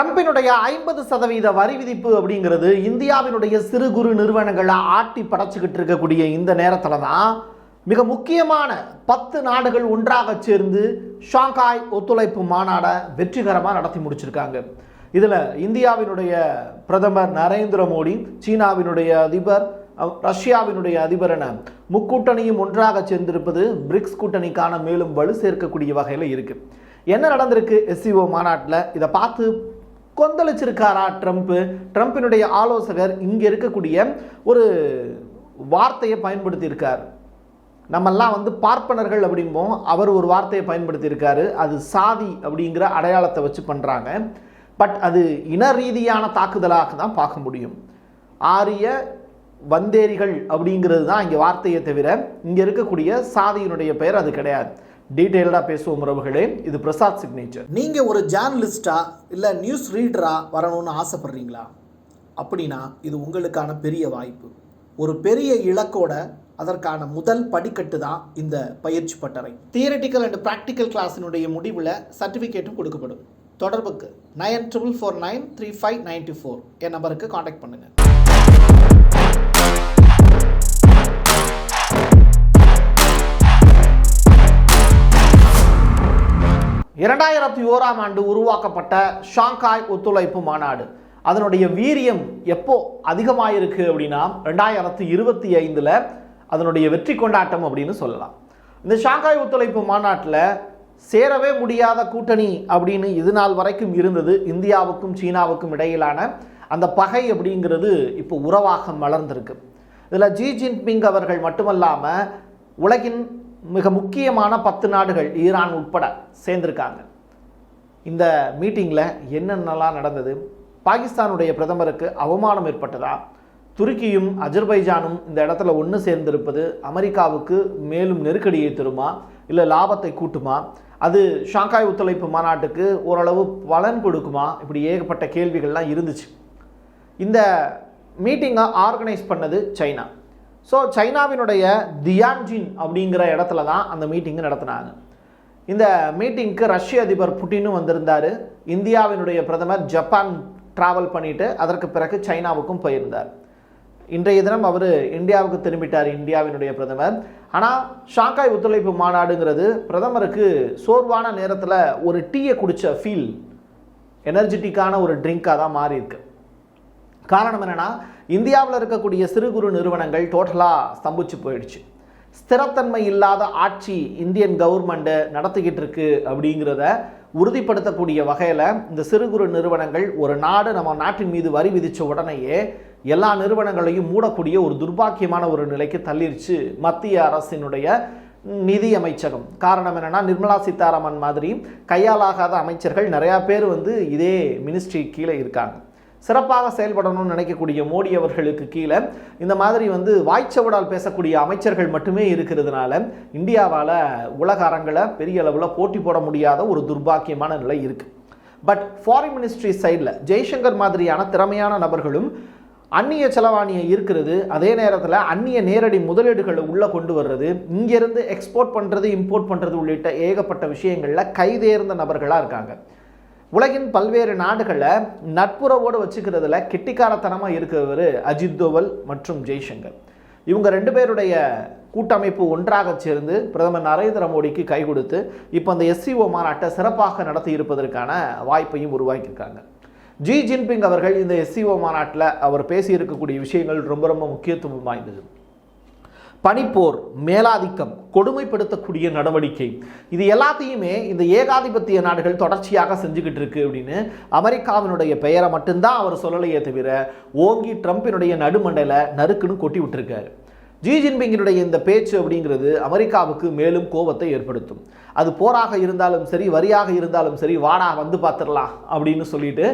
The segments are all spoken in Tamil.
ட்ரம்பினுடைய ஐம்பது சதவீத வரி விதிப்பு அப்படிங்கிறது இந்தியாவினுடைய சிறு குறு நிறுவனங்களை ஆட்டி படைச்சிக்கிட்டு இருக்கக்கூடிய இந்த நேரத்தில் தான் மிக முக்கியமான பத்து நாடுகள் ஒன்றாக சேர்ந்து ஷாங்காய் ஒத்துழைப்பு மாநாடை வெற்றிகரமாக நடத்தி முடிச்சிருக்காங்க. இதில் இந்தியாவினுடைய பிரதமர் நரேந்திர மோடி சீனாவினுடைய அதிபர் ரஷ்யாவினுடைய அதிபர் என முக்கூட்டணியும் ஒன்றாக சேர்ந்திருப்பது பிரிக்ஸ் கூட்டணிக்கான மேலும் வலு சேர்க்கக்கூடிய வகையில் இருக்குது என்ன நடந்திருக்கு எஸ்சிஓ மாநாட்டில்? இதை பார்த்து கொந்தளிச்சிருக்காரா ட்ரம்ப்பு? ட்ரம்ப்பினுடைய ஆலோசகர் இங்கே இருக்கக்கூடிய ஒரு வார்த்தையை பயன்படுத்தியிருக்கார். நம்மெல்லாம் வந்து பார்ப்பனர்கள் அப்படிம்போம் அவர் ஒரு வார்த்தையை பயன்படுத்தியிருக்காரு. அது சாதி அப்படிங்கிற அடையாளத்தை வச்சு பண்ணுறாங்க பட் அது இன ரீதியான தாக்குதலாக தான் பார்க்க முடியும். ஆரிய வந்தேரிகள் அப்படிங்கிறது தான் இங்கே வார்த்தையை தவிர இங்கே இருக்கக்கூடிய சாதியினுடைய பெயர் அது கிடையாது. டீட்டெயில்டாக பேசுவோம் உறவுகளே. இது பிரசாத் சிக்னேச்சர். நீங்கள் ஒரு ஜேர்னலிஸ்டா இல்லை நியூஸ் ரீடராக வரணும்னு ஆசைப்பட்றீங்களா? அப்படின்னா இது உங்களுக்கான பெரிய வாய்ப்பு. ஒரு பெரிய இலக்கோட அதற்கான முதல் படிக்கட்டு தான் இந்த பயிற்சி பட்டறை. தியரட்டிக்கல் அண்ட் ப்ராக்டிக்கல் கிளாஸினுடைய முடிவில் சர்டிஃபிகேட்டும் கொடுக்கப்படும். தொடர்புக்கு nine triple four nine three five ninety four. என் நம்பருக்கு காண்டாக்ட் பண்ணுங்கள் இரண்டாயிரத்தி ஓராம் ஆண்டு உருவாக்கப்பட்ட ஷாங்காய் ஒத்துழைப்பு மாநாடு. அதனுடைய வீரியம் எப்போ அதிகமாயிருக்கு அப்படின்னா ரெண்டாயிரத்தி இருபத்தி ஐந்தில் அதனுடைய வெற்றி கொண்டாட்டம் அப்படின்னு சொல்லலாம். இந்த ஷாங்காய் ஒத்துழைப்பு மாநாட்டில் சேரவே முடியாத கூட்டணி அப்படின்னு இது நாள் வரைக்கும் இருந்தது. இந்தியாவுக்கும் சீனாவுக்கும் இடையிலான அந்த பகை அப்படிங்கிறது இப்போ உறவாக மலர்ந்திருக்கு. இதில் ஜி ஜின்பிங் அவர்கள் மட்டுமல்லாமல் உலகின் மிக முக்கியமான பத்து நாடுகள் ஈரான் உட்பட சேர்ந்திருக்காங்க. இந்த மீட்டிங்கில் என்னென்னலாம் நடந்தது? பாகிஸ்தானுடைய பிரதமருக்கு அவமானம் ஏற்பட்டதா? துருக்கியும் அஜர்பைஜானும் இந்த இடத்துல ஒன்று சேர்ந்திருப்பது அமெரிக்காவுக்கு மேலும் நெருக்கடியை தருமா? இல்லை லாபத்தை கூட்டுமா? அது ஷாங்காய் ஒத்துழைப்பு மாநாட்டுக்கு ஓரளவு பலன் கொடுக்குமா? இப்படி ஏகப்பட்ட கேள்விகள்லாம் இருந்துச்சு. இந்த மீட்டிங்கை ஆர்கனைஸ் பண்ணது சைனா. ஸோ சைனாவினுடைய தியான்ஜின் அப்படிங்கிற இடத்துல தான் அந்த மீட்டிங்கு நடத்தினாங்க. இந்த மீட்டிங்க்கு ரஷ்ய அதிபர் புட்டினும் வந்திருந்தார். இந்தியாவினுடைய பிரதமர் ஜப்பான் ட்ராவல் பண்ணிவிட்டு அதற்கு பிறகு சைனாவுக்கும் போயிருந்தார். இன்றைய தினம் அவர் இந்தியாவுக்கு திரும்பிட்டார் இந்தியாவினுடைய பிரதமர். ஆனால் ஷாங்காய் ஒத்துழைப்பு மாநாடுங்கிறது பிரதமருக்கு சோர்வான நேரத்தில் ஒரு டீயை குடித்த ஃபீல் எனர்ஜெட்டிக்கான ஒரு ட்ரிங்காக தான் மாறியிருக்கு. காரணம் என்னென்னா இந்தியாவில் இருக்கக்கூடிய சிறு குறு நிறுவனங்கள் டோட்டலாக ஸ்தம்பிச்சு போயிடுச்சு. ஸ்திரத்தன்மை இல்லாத ஆட்சி இந்தியன் கவர்மெண்ட்டு நடத்திக்கிட்டு இருக்கு அப்படிங்கிறத உறுதிப்படுத்தக்கூடிய வகையில் இந்த சிறு குறு நிறுவனங்கள் ஒரு நாடு நம்ம நாட்டின் மீது வரி விதித்த உடனேயே எல்லா நிறுவனங்களையும் மூடக்கூடிய ஒரு துர்பாக்கியமான ஒரு நிலைக்கு தள்ளிருச்சு மத்திய அரசினுடைய நிதி அமைச்சகம். காரணம் என்னென்னா நிர்மலா சீதாராமன் மாதிரி கையாலாகாத அமைச்சர்கள் நிறையா பேர் வந்து இதே மினிஸ்ட்ரி கீழே இருக்காங்க. சிறப்பாக செயல்படணும்னு நினைக்கக்கூடிய மோடி அவர்களுக்கு கீழே இந்த மாதிரி வந்து வாய்ச்சவடால் பேசக்கூடிய அமைச்சர்கள் மட்டுமே இருக்கிறதுனால இந்தியாவால் உலக அரங்களை பெரிய அளவில் போட்டி போட முடியாத ஒரு துர்பாக்கியமான நிலை இருக்குது பட் ஃபாரின் மினிஸ்ட்ரி சைடில் ஜெய்சங்கர் மாதிரியான திறமையான நபர்களும் அந்நிய செலவாணியை இருக்கிறது அதே நேரத்தில் அந்நிய நேரடி முதலீடுகளை உள்ளே கொண்டு வர்றது இங்கேருந்து எக்ஸ்போர்ட் பண்ணுறது இம்போர்ட் பண்ணுறது உள்ளிட்ட ஏகப்பட்ட விஷயங்களில் கைதேர்ந்த நபர்களாக இருக்காங்க. உலகின் பல்வேறு நாடுகளை நட்புறவோடு வச்சுக்கிறதுல கெட்டிக்காரத்தனமாக இருக்கிறவர் அஜித் தோவல் மற்றும் ஜெய்சங்கர். இவங்க ரெண்டு பேருடைய கூட்டமைப்பு ஒன்றாக சேர்ந்து பிரதமர் நரேந்திர மோடிக்கு கை கொடுத்து இப்போ அந்த எஸ்சிஓ மாநாட்டை சிறப்பாக நடத்தி இருப்பதற்கான வாய்ப்பையும் உருவாக்கியிருக்காங்க. ஜி ஜின்பிங் அவர்கள் இந்த எஸ்சிஓ மாநாட்டில் அவர் பேசியிருக்கக்கூடிய விஷயங்கள் ரொம்ப ரொம்ப முக்கியத்துவம் வாய்ந்தது. பனிப்போர் மேலாதிக்கம் கொடுமைப்படுத்தக்கூடிய நடவடிக்கை. இது எல்லாத்தையுமே இந்த ஏகாதிபத்திய நாடுகள் தொடர்ச்சியாக செஞ்சுக்கிட்டு இருக்கு அப்படின்னு அமெரிக்காவினுடைய பெயரை மட்டும்தான் அவர் சொல்லலையே தவிர ஓங்கி ட்ரம்பினுடைய நடுமண்டல நறுக்குன்னு கொட்டி விட்டுருக்காரு. ஜி ஜின்பிங்கினுடைய இந்த பேச்சு அப்படிங்கிறது அமெரிக்காவுக்கு மேலும் கோபத்தை ஏற்படுத்தும். அது போராக இருந்தாலும் சரி வரியாக இருந்தாலும் சரி வாடா வந்து பார்த்துடலாம் அப்படின்னு சொல்லிட்டு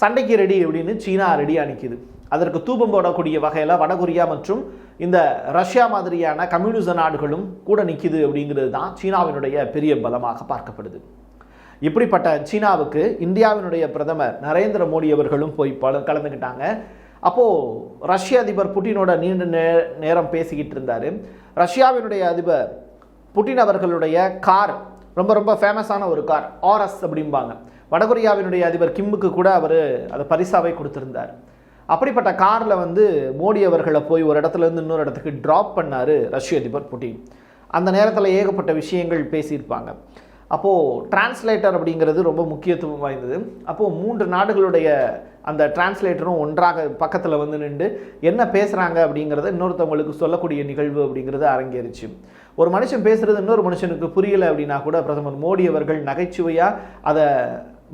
சண்டைக்கு ரெடி அப்படின்னு சீனா ரெடியாக நிற்கிது அதற்கு தூபம் போடக்கூடிய வகையில் வடகொரியா மற்றும் இந்த ரஷ்யா மாதிரியான கம்யூனிச நாடுகளும் கூட நிற்கிது அப்படிங்கிறது தான் சீனாவினுடைய பெரிய பலமாக பார்க்கப்படுது. இப்படிப்பட்ட சீனாவுக்கு இந்தியாவினுடைய பிரதமர் நரேந்திர மோடி அவர்களும் போய் பல கலந்துக்கிட்டாங்க. அப்போது ரஷ்ய அதிபர் புட்டினோட நீண்ட நே நேரம் பேசிக்கிட்டு இருந்தார். ரஷ்யாவினுடைய அதிபர் புட்டின் அவர்களுடைய கார் ரொம்ப ரொம்ப ஃபேமஸான ஒரு கார் ஆர்எஸ் அப்படிம்பாங்க. வடகொரியாவினுடைய அதிபர் கிம்முக்கு கூட அவர் அதை பரிசாவை கொடுத்துருந்தார். அப்படிப்பட்ட காரில் வந்து மோடி அவர்களை போய் ஒரு இடத்துல இருந்து இன்னொரு இடத்துக்கு ட்ராப் பண்ணார் ரஷ்ய அதிபர் புட்டின். அந்த நேரத்தில் ஏகப்பட்ட விஷயங்கள் பேசியிருப்பாங்க. அப்போது டிரான்ஸ்லேட்டர் அப்படிங்கிறது ரொம்ப முக்கியத்துவம் வாய்ந்தது. அப்போது மூன்று நாடுகளுடைய அந்த டிரான்ஸ்லேட்டரும் ஒன்றாக பக்கத்தில் வந்து நின்று என்ன பேசுகிறாங்க அப்படிங்கிறத இன்னொருத்தவங்களுக்கு சொல்லக்கூடிய நிகழ்வு அப்படிங்கிறது அரங்கேறிச்சு. ஒரு மனுஷன் பேசுகிறது இன்னொரு மனுஷனுக்கு புரியலை அப்படின்னா கூட பிரதமர் மோடி அவர்கள் நகைச்சுவையாக அதை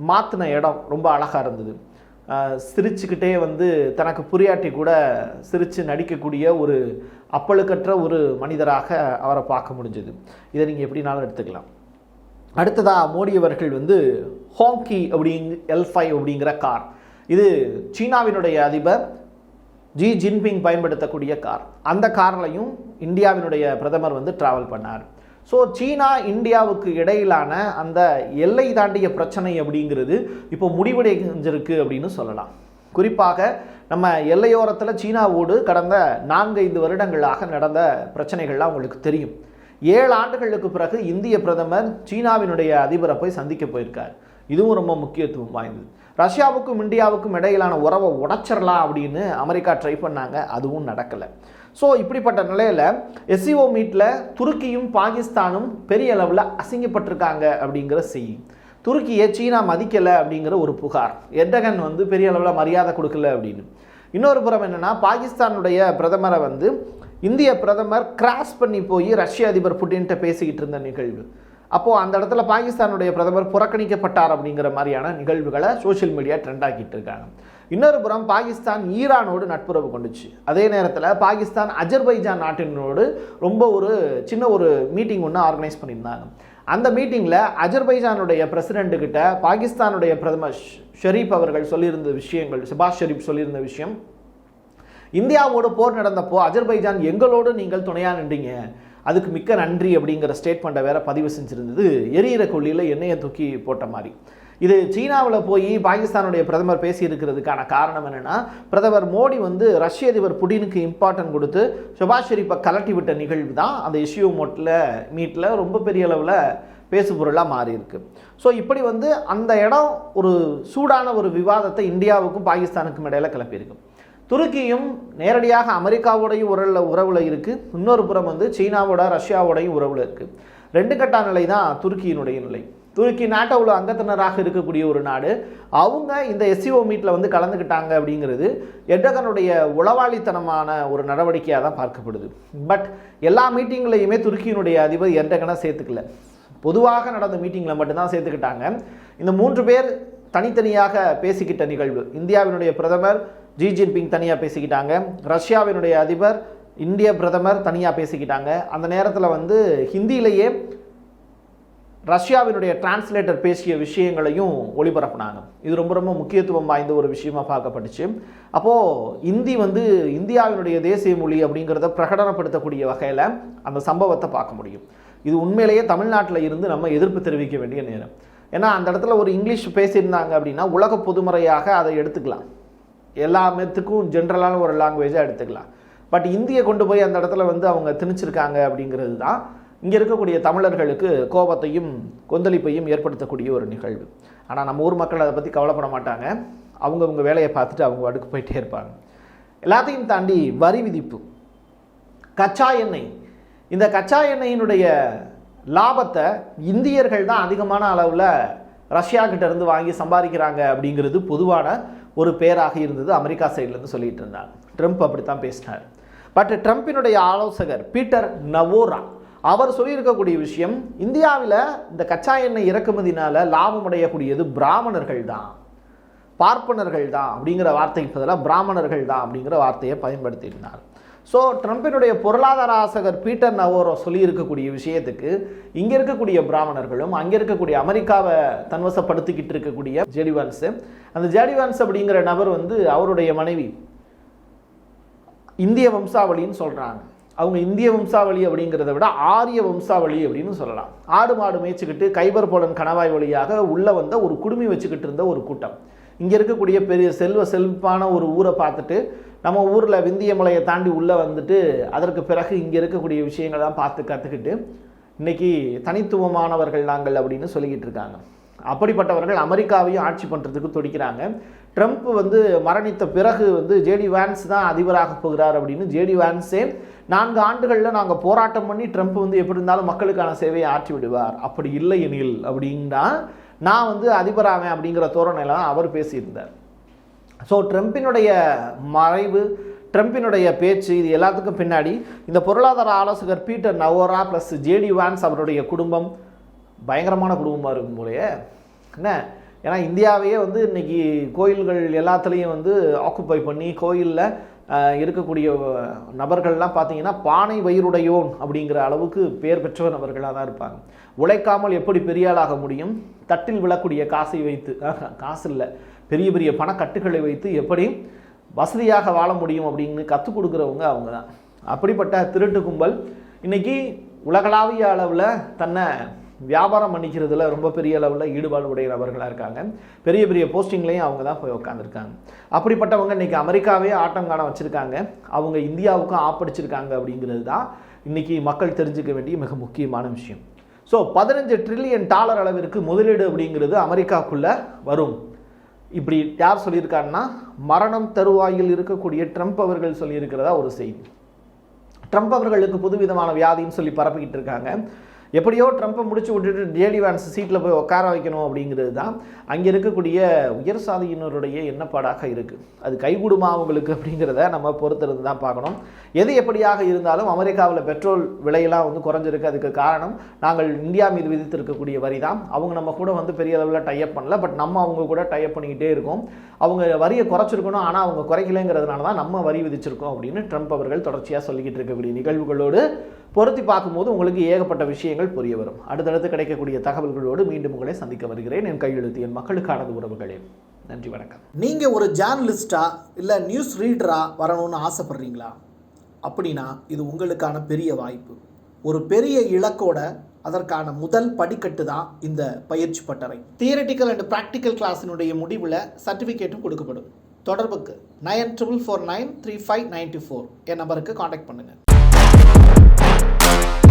மாற்றின இடம் ரொம்ப அழகாக இருந்தது. சிரிச்சுக்கிட்டே வந்து தனக்கு புரியாட்டி கூட சிரித்து நடிக்கக்கூடிய ஒரு அப்பழுக்கற்ற ஒரு மனிதராக அவரை பார்க்க முடிஞ்சது. இதை நீங்கள் எப்படினாலும் எடுத்துக்கலாம். அடுத்ததாக மோடி அவர்கள் வந்து ஹோங்கி அப்படிங்க எல் ஃபைவ் அப்படிங்கிற கார். இது சீனாவினுடைய அதிபர் ஜி ஜின்பிங் பயன்படுத்தக்கூடிய கார். அந்த கார்லையும் இந்தியாவினுடைய பிரதமர் வந்து ட்ராவல் பண்ணார். ஸோ சீனா இந்தியாவுக்கு இடையிலான அந்த எல்லை தாண்டிய பிரச்சனை அப்படிங்கிறது இப்போ முடிவடைஞ்சிருக்கு அப்படின்னு சொல்லலாம். குறிப்பாக நம்ம எல்லையோரத்தில் சீனாவோடு கடந்த நான்கைந்து வருடங்களாக நடந்த பிரச்சனைகள்லாம் உங்களுக்கு தெரியும். ஏழு ஆண்டுகளுக்கு பிறகு இந்திய பிரதமர் சீனாவினுடைய அதிபரை போய் சந்திக்க போயிருக்கார். இதுவும் ரொம்ப முக்கியத்துவம் வாய்ந்தது. ரஷ்யாவுக்கும் இந்தியாவுக்கும் இடையிலான உறவை உடைச்சிடலாம் அப்படின்னு அமெரிக்கா ட்ரை பண்ணாங்க. அதுவும் நடக்கலை. ஸோ இப்படிப்பட்ட நிலையில் எஸ்சிஓ மீட்டில் துருக்கியும் பாகிஸ்தானும் பெரிய அளவில் அசிங்கப்பட்டிருக்காங்க அப்படிங்கிற செய்தி. துருக்கியை சீனா மதிக்கலை அப்படிங்கிற ஒரு புகார். எர்டகன் வந்து பெரிய அளவில் மரியாதை கொடுக்கல அப்படின்னு. இன்னொரு புறம் என்னென்னா பாகிஸ்தானுடைய பிரதமரை வந்து இந்திய பிரதமர் கிராஸ் பண்ணி போய் ரஷ்ய அதிபர் புட்டின்ட்ட பேசிக்கிட்டு இருந்த நிகழ்வு. அப்போது அந்த இடத்துல பாகிஸ்தானுடைய பிரதமர் புறக்கணிக்கப்பட்டார் அப்படிங்கிற மாதிரியான நிகழ்வுகளை சோஷியல் மீடியா ட்ரெண்ட் ஆக்கிட்டு இருக்காங்க. இன்னொரு புறம் பாகிஸ்தான் ஈரானோடு நட்புறவு கொண்டுச்சு. அதே நேரத்தில் பாகிஸ்தான் அஜர்பைஜான் நாட்டினோடு ரொம்ப ஒரு சின்ன ஒரு மீட்டிங் ஒன்று ஆர்கனைஸ் பண்ணியிருந்தாங்க. அந்த மீட்டிங்கில் அஜர்பைஜானுடைய பிரசிடெண்ட்டுக்கிட்ட பாகிஸ்தானுடைய பிரதமர் ஷெரீப் அவர்கள் சொல்லியிருந்த விஷயங்கள் சுபாஷ் ஷெரீப் சொல்லியிருந்த விஷயம் இந்தியாவோடு போர் நடந்தப்போ அஜர்பைஜான் எங்களோடு நீங்கள் துணையாக நின்றீங்க. அதுக்கு மிக்க நன்றி அப்படிங்கிற ஸ்டேட்மெண்ட்டை வேற பதிவு செஞ்சுருந்தது. எரியிற கொள்ளியில் எண்ணெயை தூக்கி போட்ட மாதிரி. இது சீனாவில் போய் பாகிஸ்தானுடைய பிரதமர் பேசியிருக்கிறதுக்கான காரணம் என்னென்னா பிரதமர் மோடி வந்து ரஷ்ய அதிபர் புடினுக்கு இம்பார்ட்டன்ட் கொடுத்து சுபாஷ் ஷெரீப்பை கலட்டி விட்ட நிகழ்வு தான் அந்த இஷ்யூ மோட்டில் மீட்டில் ரொம்ப பெரிய அளவில் பேசுபொருளாக மாறியிருக்கு. ஸோ இப்படி வந்து அந்த இடம் ஒரு சூடான ஒரு விவாதத்தை இந்தியாவுக்கும் பாகிஸ்தானுக்கும் இடையில கிளப்பியிருக்கு. துருக்கியும் நேரடியாக அமெரிக்காவோடையும் உறவுல உறவில் இருக்குது இன்னொரு புறம் வந்து சீனாவோட ரஷ்யாவோடையும் உறவில் இருக்குது ரெண்டு கட்டா நிலை தான் துருக்கியினுடைய நிலை. துருக்கி நாட்டோவில் அங்கத்தினராக இருக்கக்கூடிய ஒரு நாடு. அவங்க இந்த எஸ்சிஓ மீட்டில் வந்து கலந்துக்கிட்டாங்க அப்படிங்கிறது எட்டகனுடைய உளவாளித்தனமான ஒரு நடவடிக்கையாக தான் பார்க்கப்படுது. பட் எல்லா மீட்டிங்லையுமே துருக்கியினுடைய அதிபர் எர்டகனை சேர்த்துக்கல. பொதுவாக நடந்த மீட்டிங்கில் மட்டும்தான் சேர்த்துக்கிட்டாங்க. இந்த மூன்று பேர் தனித்தனியாக பேசிக்கிட்ட நிகழ்வு. இந்தியாவினுடைய பிரதமர் ஜி ஜின்பிங் தனியாக பேசிக்கிட்டாங்க. ரஷ்யாவினுடைய அதிபர் இந்திய பிரதமர் தனியாக பேசிக்கிட்டாங்க. அந்த நேரத்தில் வந்து ஹிந்தியிலேயே ரஷ்யாவினுடைய டிரான்ஸ்லேட்டர் பேசிய விஷயங்களையும் ஒளிபரப்புனாங்க. இது ரொம்ப ரொம்ப முக்கியத்துவம் வாய்ந்த ஒரு விஷயமா பார்க்கப்பட்டுச்சு. அப்போது இந்தி வந்து இந்தியாவினுடைய தேசிய மொழி அப்படிங்கிறத பிரகடனப்படுத்தக்கூடிய வகையில் அந்த சம்பவத்தை பார்க்க முடியும். இது உண்மையிலேயே தமிழ்நாட்டில் இருந்து நம்ம எதிர்ப்பு தெரிவிக்க வேண்டிய நேரம். ஏன்னா அந்த இடத்துல ஒரு இங்கிலீஷ் பேசியிருந்தாங்க அப்படின்னா உலக பொதுமுறையாக அதை எடுத்துக்கலாம். எல்லாமேத்துக்கும் ஜென்ரலான ஒரு லாங்குவேஜாக எடுத்துக்கலாம். பட் இந்தியை கொண்டு போய் அந்த இடத்துல வந்து அவங்க திணிச்சிருக்காங்க அப்படிங்கிறது தான் இங்கே இருக்கக்கூடிய தமிழர்களுக்கு கோபத்தையும் கொந்தளிப்பையும் ஏற்படுத்தக்கூடிய ஒரு நிகழ்வு. ஆனால் நம்ம ஊர் மக்கள் அதை பற்றி கவலைப்பட மாட்டாங்க. அவங்கவுங்க வேலையை பார்த்துட்டு அவங்க அடுக்கு போயிட்டே இருப்பாங்க. எல்லாத்தையும் தாண்டி வரி விதிப்பு. கச்சா எண்ணெய். இந்த கச்சா எண்ணெயினுடைய லாபத்தை இந்தியர்கள் தான் அதிகமான அளவில் ரஷ்யா இருந்து வாங்கி சம்பாதிக்கிறாங்க அப்படிங்கிறது பொதுவான ஒரு பேராக இருந்தது அமெரிக்கா சைட்லேருந்து சொல்லிட்டு இருந்தாங்க. ட்ரம்ப் அப்படித்தான் பேசினார். பட் ட்ரம்ப்பினுடைய ஆலோசகர் பீட்டர் நவோரா அவர் சொல்லியிருக்கக்கூடிய விஷயம் இந்தியாவில் இந்த கச்சா எண்ணெய் இறக்குமதினால் லாபம் அடையக்கூடியது பிராமணர்கள் தான் பார்ப்பனர்கள் தான் அப்படிங்கிற வார்த்தைக்கு பதிலாக பிராமணர்கள் தான் அப்படிங்கிற வார்த்தையை பயன்படுத்தியிருந்தார். ஸோ ட்ரம்பினுடைய பொருளாதார ஆசகர் பீட்டர் நவோரோ சொல்லியிருக்கக்கூடிய விஷயத்துக்கு இங்கே இருக்கக்கூடிய பிராமணர்களும் அங்கே இருக்கக்கூடிய அமெரிக்காவை தன்வசப்படுத்திக்கிட்டு இருக்கக்கூடிய ஜெடிவான்ஸு அந்த ஜெடிவான்ஸ் அப்படிங்கிற நபர் வந்து அவருடைய மனைவி இந்திய வம்சாவளின்னு சொல்கிறாங்க அவங்க இந்திய வம்சாவளி அப்படிங்கிறத விட ஆரிய வம்சாவளி அப்படின்னு சொல்லலாம். ஆடு மாடு மேய்ச்சிக்கிட்டு கைபர் போலன் கணவாய் வழியாக உள்ளே வந்த ஒரு குடுமி வச்சுக்கிட்டு இருந்த ஒரு கூட்டம். இங்கே இருக்கக்கூடிய பெரிய செல்வ செழிப்பான ஒரு ஊரை பார்த்துட்டு நம்ம ஊரில் விந்திய மலையை தாண்டி உள்ளே வந்துட்டு அதற்கு பிறகு இங்கே இருக்கக்கூடிய விஷயங்கள்லாம் பார்த்து கற்றுக்கிட்டு இன்னைக்கு தனித்துவமானவர்கள் நாங்கள் அப்படின்னு சொல்லிக்கிட்டு இருக்காங்க. அப்படிப்பட்டவர்கள் அமெரிக்காவையும் ஆட்சி பண்ணுறதுக்கு துடிக்கிறாங்க. ட்ரம்ப் வந்து மரணித்த பிறகு வந்து ஜேடி வேன்ஸ் தான் அதிபராக போகிறார் அப்படின்னு ஜேடி வேன்ஸே நான்கு ஆண்டுகளில் நாங்கள் போராட்டம் பண்ணி ட்ரம்ப் வந்து எப்படி இருந்தாலும் மக்களுக்கான சேவையை ஆற்றி விடுவார். அப்படி இல்லை எனில் அப்படின்னா நான் வந்து அதிபராவேன் அப்படிங்கிற தோரணையில் தான் அவர் பேசியிருந்தார். ஸோ ட்ரம்ப்பினுடைய மறைவு ட்ரம்ப்பினுடைய பேச்சு இது எல்லாத்துக்கும் பின்னாடி இந்த பொருளாதார ஆலோசகர் Peter Navarro plus JD Vance அவருடைய குடும்பம் பயங்கரமான குடும்பமாக இருக்கும் போலயே என்ன? ஏன்னா இந்தியாவையே வந்து இன்னைக்கு கோயில்கள் எல்லாத்துலேயும் வந்து ஆக்குப்பை பண்ணி கோயிலில் இருக்கக்கூடிய நபர்கள்லாம் பார்த்தீங்கன்னா பானை வயிறுடையோன் அப்படிங்கிற அளவுக்கு பேர் பெற்ற நபர்களாக தான் இருப்பாங்க. உழைக்காமல் எப்படி பெரியாளாக முடியும்? தட்டில் விழக்கூடிய காசை வைத்து காசு இல்லை பெரிய பெரிய பணக்கட்டுகளை வைத்து எப்படி வசதியாக வாழ முடியும் அப்படின்னு கற்றுக் கொடுக்குறவங்க அவங்க தான். அப்படிப்பட்ட திருட்டு கும்பல் இன்னைக்கு உலகளாவிய அளவில் தன்னை வியாபாரம் பண்ணிக்கிறதுல ரொம்ப பெரிய அளவில் ஈடுபாடு உடைய நபர்களாக இருக்காங்க. பெரிய பெரிய போஸ்டிங்லேயும் அவங்க தான் போய் உட்காந்துருக்காங்க அப்படிப்பட்டவங்க இன்னைக்கு அமெரிக்காவே ஆட்டம் காண வச்சுருக்காங்க. அவங்க இந்தியாவுக்கும் ஆப்படிச்சிருக்காங்க அப்படிங்கிறது தான் இன்றைக்கி மக்கள் தெரிஞ்சுக்க வேண்டிய மிக முக்கியமான விஷயம். ஸோ பதினஞ்சு ட்ரில்லியன் டாலர் அளவிற்கு முதலீடு அப்படிங்கிறது அமெரிக்காக்குள்ளே வரும். இப்படி யார் சொல்லியிருக்காருன்னா மரணம் தருவாயில் இருக்கக்கூடிய ட்ரம்ப் அவர்கள் சொல்லியிருக்கிறதா ஒரு செய்தி. ட்ரம்ப் அவர்களுக்கு புதுவிதமான வியாதின்னு சொல்லி பரப்பிக்கிட்டு இருக்காங்க. எப்படியோ ட்ரம்ப்பை முடிச்சு விட்டுட்டு ஜேடி வான்ஸ் சீட்டில் போய் உட்கார வைக்கணும் அப்படிங்கிறது தான் அங்கே இருக்கக்கூடிய உயர் சாதியினருடைய எண்ணப்பாடாக இருக்குது அது கைகூடுமா அவங்களுக்கு அப்படிங்கிறத நம்ம பொறுத்திருந்து தான் பார்க்கணும். எது எப்படியாக இருந்தாலும் அமெரிக்காவில் பெட்ரோல் விலையெல்லாம் வந்து குறைஞ்சிருக்கு. அதுக்கு காரணம் நாங்கள் இந்தியா மீது விதித்திருக்கக்கூடிய வரி தான் அவங்க நம்ம கூட வந்து பெரிய அளவில் டைப் பண்ணல. பட் நம்ம அவங்க கூட டைப் பண்ணிக்கிட்டே இருக்கோம். அவங்க வரியை குறைச்சிருக்கணும். ஆனால் அவங்க குறைக்கலைங்கிறதுனால தான் நம்ம வரி விதிச்சிருக்கோம் அப்படின்னு ட்ரம்ப் அவர்கள் தொடர்ச்சியாக சொல்லிக்கிட்டு இருக்கக்கூடிய நிகழ்வுகளோடு பொருத்தி பார்க்கும்போது உங்களுக்கு ஏகப்பட்ட விஷயங்கள் புரிய வரும். அடுத்தடுத்து கிடைக்கக்கூடிய தகவல்களோடு மீண்டும் உங்களை சந்திக்க வருகிறேன். என் கையெழுத்து என் மக்களுக்கானது உறவுகளே. நன்றி வணக்கம். நீங்கள் ஒரு ஜேர்னலிஸ்டா இல்லை நியூஸ் ரீடராக வரணும்னு ஆசைப்பட்றீங்களா? அப்படின்னா இது உங்களுக்கான பெரிய வாய்ப்பு. ஒரு பெரிய இலக்கோட அதற்கான முதல் படிக்கட்டு தான் இந்த பயிற்சி பட்டறை. தியரட்டிக்கல் அண்ட் ப்ராக்டிக்கல் கிளாஸினுடைய முடிவில் சர்டிஃபிகேட்டும் கொடுக்கப்படும். தொடர்புக்கு nine triple four nine three five ninety four என் நம்பருக்கு காண்டாக்ட் பண்ணுங்கள் Thank you